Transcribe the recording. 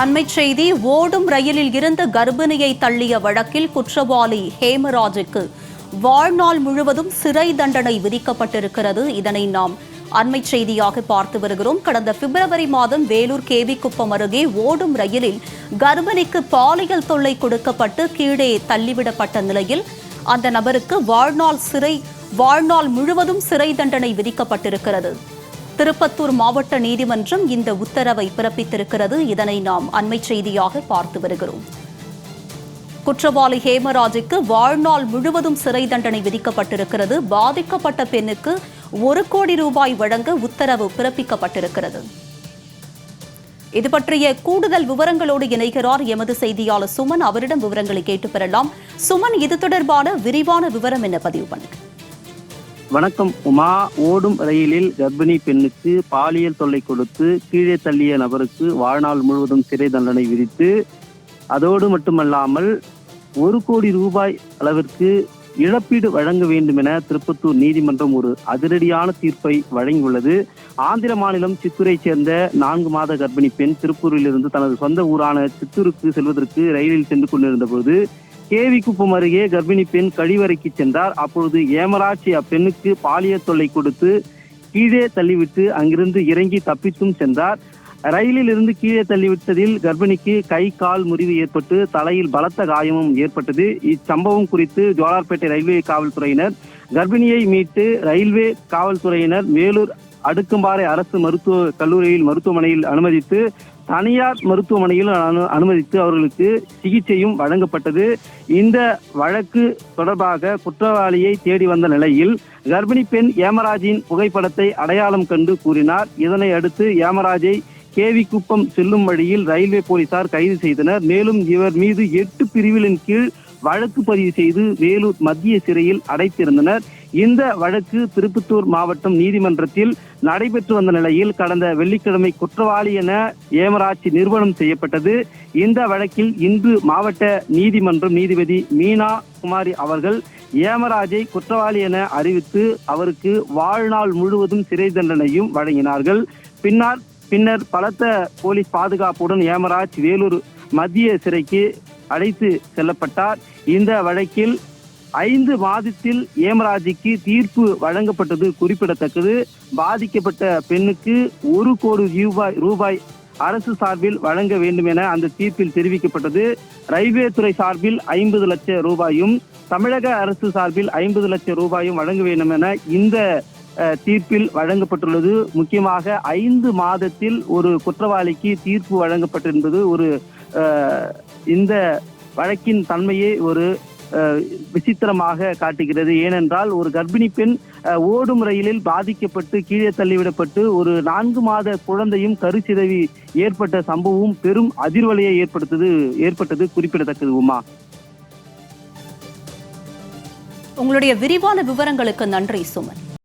அண்மைச் செய்தி ஓடும் ரயிலில் இருந்த கர்ப்பிணியை தள்ளிய வழக்கில் குற்றவாளி ஹேமராஜுக்கு வாழ்நாள் முழுவதும் சிறை தண்டனை விதிக்கப்பட்டிருக்கிறது. இதனை நாம் அண்மைச் செய்தியாக பார்த்து வருகிறோம். கடந்த பிப்ரவரி மாதம் வேலூர் கேவிக்குப்பம் அருகே ஓடும் ரயிலில் கர்ப்பிணிக்கு பாலியல் தொல்லை கொடுக்கப்பட்டு கீழே தள்ளிவிடப்பட்ட நிலையில் அந்த நபருக்கு வாழ்நாள் சிறை வாழ்நாள் முழுவதும் சிறை தண்டனை விதிக்கப்பட்டிருக்கிறது. திருப்பத்தூர் மாவட்ட நீதிமன்றம் இந்த உத்தரவை பிறப்பித்திருக்கிறது. இதனை நாம் அண்மை செய்தியாக பார்த்து வருகிறோம். குற்றவாளி ஹேமராஜுக்கு வாழ்நாள் முழுவதும் சிறை தண்டனை விதிக்கப்பட்டிருக்கிறது. பாதிக்கப்பட்ட பெண்ணுக்கு ஒரு கோடி ரூபாய் வழங்க உத்தரவு பிறப்பிக்கப்பட்டிருக்கிறது. இது பற்றிய கூடுதல் விவரங்களோடு இணைகிறார் எமது செய்தியாளர் சுமன். அவரிடம் விவரங்களை கேட்டு பெறலாம். சுமன் இது தொடர்பான விரிவான விவரம் என்ன பதிவு பண்ணுங்க வணக்கம் உமா. ஓடும் ரயிலில் கர்ப்பிணி பெண்ணுக்கு பாலியல் தொல்லை கொடுத்து கீழே தள்ளிய நபருக்கு வாழ்நாள் முழுவதும் சிறை தண்டனை விதித்து அதோடு மட்டுமல்லாமல் ஒரு கோடி ரூபாய் அளவிற்கு இழப்பீடு வழங்க வேண்டும் என திருப்பத்தூர் நீதிமன்றம் ஒரு அதிரடியான தீர்ப்பை வழங்கியுள்ளது. ஆந்திர மாநிலம் சித்தூரைச் சேர்ந்த நான்கு மாத கர்ப்பிணி பெண் திருப்பூரிலிருந்து தனது சொந்த ஊரான சித்தூருக்கு செல்வதற்கு ரயிலில் சென்று கொண்டிருந்த போது கேவிக்குப்பம் அருகே கர்ப்பிணி பெண் கழிவறைக்கு சென்றார். அப்பொழுது ஏமராட்சி அப்பெண்ணுக்கு பாலியல் தொல்லை கொடுத்து கீழே தள்ளிவிட்டு அங்கிருந்து இறங்கி தப்பித்தும் சென்றார். ரயிலில் இருந்து கீழே தள்ளிவிட்டதில் கர்ப்பிணிக்கு கை கால் முறிவு ஏற்பட்டு தலையில் பலத்த காயமும் ஏற்பட்டது. இச்சம்பவம் குறித்து ஜோலார்பேட்டை ரயில்வே காவல்துறையினர் கர்ப்பிணியை மீட்டு ரயில்வே காவல்துறையினர் வேலூர் அடுக்கும்பாறை அரசு மருத்துவ கல்லூரியில் மருத்துவமனையில் அனுமதித்து தனியார் மருத்துவமனையில் அனு- அனுமதித்து அவர்களுக்கு சிகிச்சையும் வழங்கப்பட்டது. இந்த வழக்கு தொடர்பாக குற்றவாளியை தேடி வந்த நிலையில் கர்ப்பிணி பெண் ஏமராஜின் புகைப்படத்தை அடையாளம் கண்டு கூறினார். இதனை அடுத்து ஏமராஜை கேவி குப்பம் செல்லும் வழியில் ரயில்வே போலீசார் கைது செய்தனர். மேலும் இவர் மீது எட்டு பிரிவுகளின் கீழ் வழக்கு பதிவு செய்து வேலூர் மத்திய சிறையில் அடைத்திருந்தனர். இந்த வழக்கு திருப்பத்தூர் மாவட்டம் நீதிமன்றத்தில் நடைபெற்று வந்த நிலையில் கடந்த வெள்ளிக்கிழமை குற்றவாளி என ஏமராட்சி நிறுவனம் செய்யப்பட்டது. இந்த வழக்கில் இன்று மாவட்ட நீதிமன்றம் நீதிபதி மீனா குமாரி அவர்கள் ஏமராஜை குற்றவாளி என அறிவித்து அவருக்கு வாழ்நாள் முழுவதும் சிறை தண்டனையும் வழங்கினார்கள். பின்னர் பின்னர் பலத்த போலீஸ் பாதுகாப்புடன் ஏமராஜ் வேலூர் மத்திய சிறைக்கு அழைத்து செல்லப்பட்டார். இந்த வழக்கில் ஐந்து மாதத்தில் ஏமராஜுக்கு தீர்ப்பு வழங்கப்பட்டது குறிப்பிடத்தக்கது. பாதிக்கப்பட்ட பெண்ணுக்கு ஒரு கோடி ரூபாய் ரூபாய் அரசு சார்பில் வழங்க வேண்டும் என அந்த தீர்ப்பில் தெரிவிக்கப்பட்டது. ரயில்வே துறை சார்பில் ஐம்பது லட்சம் ரூபாயும் தமிழக அரசு சார்பில் ஐம்பது லட்சம் ரூபாயும் வழங்க வேண்டும் என இந்த தீர்ப்பில் வழங்கப்பட்டுள்ளது. முக்கியமாக ஐந்து மாதத்தில் ஒரு குற்றவாளிக்கு தீர்ப்பு வழங்கப்பட்டிருந்தது. ஒரு இந்த வழக்கின் தன்மையை ஒரு விசித்திரமாக காட்டுகிறது. ஏனென்றால் ஒரு கர்ப்பிணி பெண் அஹ், ஓடும் ரயிலில் பாதிக்கப்பட்டு கீழே தள்ளிவிடப்பட்டு ஒரு நான்கு மாத குழந்தையும் கருச்சிதவி ஏற்பட்ட சம்பவம் பெரும் அதிர்வலையை ஏற்படுத்தது ஏற்பட்டது குறிப்பிடத்தக்கது உமா. உங்களுடைய விரிவான விவரங்களுக்கு நன்றி சுமன்.